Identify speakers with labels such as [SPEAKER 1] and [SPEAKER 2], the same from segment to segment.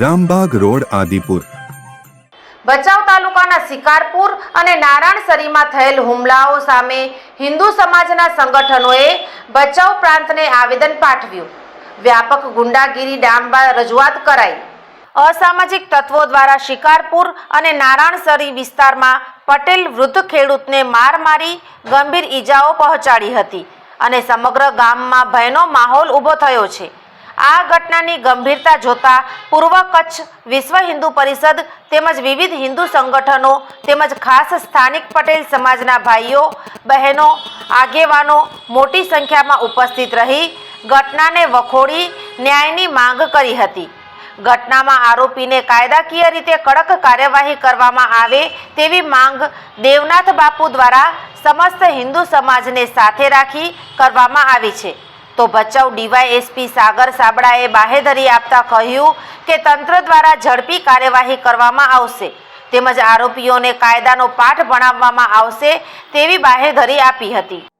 [SPEAKER 1] Rambag road, Adipur.
[SPEAKER 2] Bhachau તાલુકાના શિકારપુર અને નારાયણસરીમાં થયેલ હુમલાઓ સામે હિન્દુ સમાજના સંગઠનોએ ભચાઉ પ્રાંતને આવેદન પાઠવ્યું. વ્યાપક ગુંડાગીરી ડામવા રજૂઆત કરાઈ. અસામાજિક તત્વો દ્વારા શિકારપુર અને નારાયણસરી વિસ્તારમાં પટેલ વૃદ્ધ ખેડૂતને માર મારી ગંભીર ઈજાઓ પહોંચાડી હતી અને સમગ્ર ગામમાં ભયનો માહોલ ઊભો થયો છે. આ ઘટનાની ગંભીરતા જોતા પૂર્વ કચ્છ વિશ્વ હિન્દુ પરિષદ તેમજ વિવિધ હિન્દુ સંગઠનો તેમજ ખાસ સ્થાનિક પટેલ સમાજના ભાઈઓ, બહેનો, આગેવાનો મોટી સંખ્યામાં ઉપસ્થિત રહી ઘટનાને વખોડી ન્યાયની માંગ કરી હતી. ઘટનામાં આરોપીને કાયદાકીય રીતે કડક કાર્યવાહી કરવામાં આવે તેવી માંગ દેવનાથ બાપુ દ્વારા સમસ્ત હિન્દુ સમાજને સાથે રાખી કરવામાં આવી છે. તો ભચાઉ ડીવાયએસપી સાગર સાબડાએ બાહેધરી આપતા કહ્યું કે તંત્ર દ્વારા ઝડપી કાર્યવાહી કરવામાં આવશે તેમજ આરોપીઓને કાયદાનો પાઠ ભણાવવામાં આવશે તેવી બાહેધરી આપી હતી.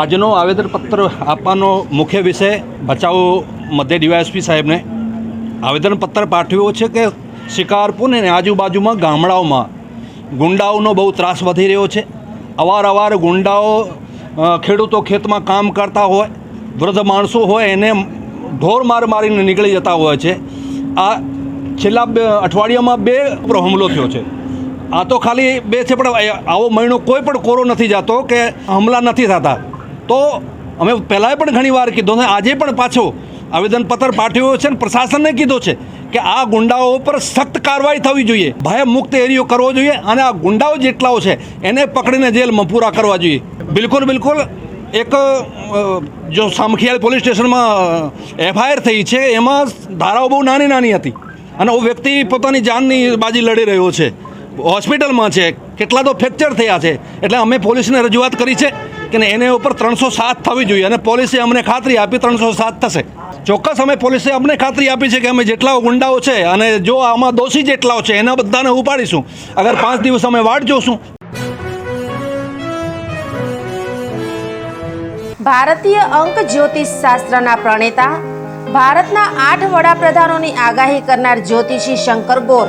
[SPEAKER 3] આજનો આવેદનપત્ર આપવાનો મુખ્ય વિષય બચાવો મધ્ય ડીવાયએસપી સાહેબને. આવેદનપત્ર પાઠવ્યો છે કે શિકારપુર અને આજુબાજુમાં ગામડાઓમાં ગુંડાઓનો બહુ ત્રાસ વધી રહ્યો છે. અવારનવાર ગુંડાઓ ખેડૂતો ખેતમાં કામ કરતા હોય, વૃદ્ધ માણસો હોય, એને ઢોર માર મારીને નીકળી જતા હોય છે. આ છેલ્લા બે અઠવાડિયામાં બે હુમલો થયો છે. આ તો ખાલી બે છે, પણ આવો મહિનો કોઈ પણ કોરો નથી જતો કે હમલા નથી થતા. તો અમે પહેલાંય પણ ઘણી વાર કીધું ને આજે પણ પાછો આવેદનપત્ર પાઠવ્યો છે ને પ્રશાસનને કીધો છે કે આ ગુંડાઓ ઉપર સખ્ત કાર્યવાહી થવી જોઈએ. ભય મુક્ત એરિયો કરવો જોઈએ અને આ ગુંડાઓ જેટલાઓ છે, એને પકડીને જેલમાં પૂરા કરવા જોઈએ. બિલકુલ બિલકુલ. એક જો સામખિયાળ પોલીસ સ્ટેશનમાં એફઆઈઆર થઈ છે, એમાં ધારાઓ બહુ નાની નાની હતી. અને હું વ્યક્તિ પોતાની જાનની બાજી લડી રહ્યો છે. હોસ્પિટલમાં છે, કેટલા તો ફ્રેક્ચર થયા છે. એટલે અમે પોલીસને રજૂઆત કરી છે. કે એને ઉપર ત્રણસો સાત થવી જોઈએ અને પોલીસે અમને ખાતરી આપી ત્રણસો સાત થશે. ચોક્કસ અમે પોલીસે અમને ખાતરી આપી છે કે અમે જેટલા ગુંડાઓ છે અને જો આમાં દોષી જેટલાઓ છે, એના બધાને ઉપાડીશું. અગર પાંચ દિવસ અમે વાટ જોશું.
[SPEAKER 2] ભારતીય અંક જ્યોતિષ શાસ્ત્રના પ્રણેતા, ભારતના આઠ વડાપ્રધાનોની આગાહી કરનાર જ્યોતિષી શંકર ગોર